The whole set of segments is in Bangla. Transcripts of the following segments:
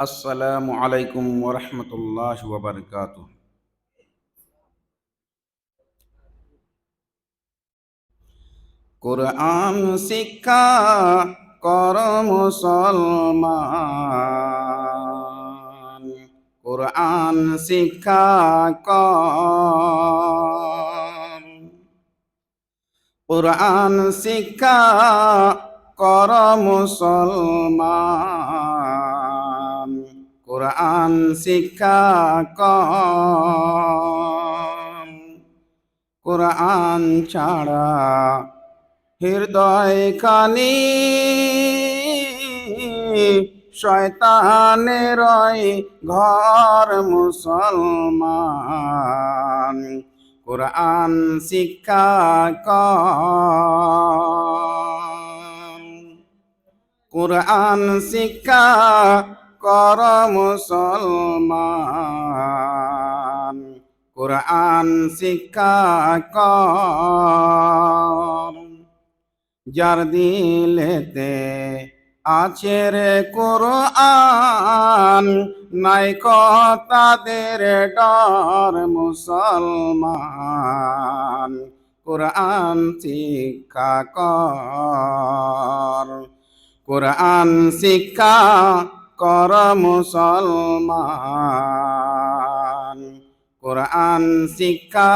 আসসালামু আলাইকুম ওরহমতুল্লাহ ওবরকাত কোরআন শিক্ষা কর মুসলমান, কোরআন শিক্ষা কর। কোরআন শিক্ষা কর মুসলমান। কোরআন শিক্ষা কর কোরআন ছাড়া হৃদয় কানি শয়তানের ঘর মুসলমান। কোরআন শিক্ষা কর কোরআন শিক্ষা কর মুসলমান, কোরআন শিক্ষা কর। যার দিলেতে আছে রে কোরআন, নাই তাদের ডর মুসলমান, কোরআন শিক্ষা কর। কোরআন শিক্ষা কর মুসলমান, কোরআন শিক্ষা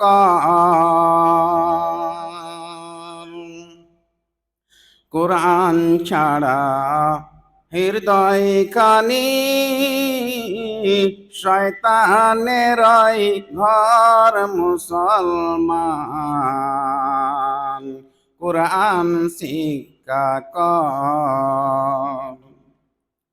কর। কোরআন ছাড়া হৃদয় কানি শয়তানের ঘর মুসলমান, কোরআন শিক্ষা কর।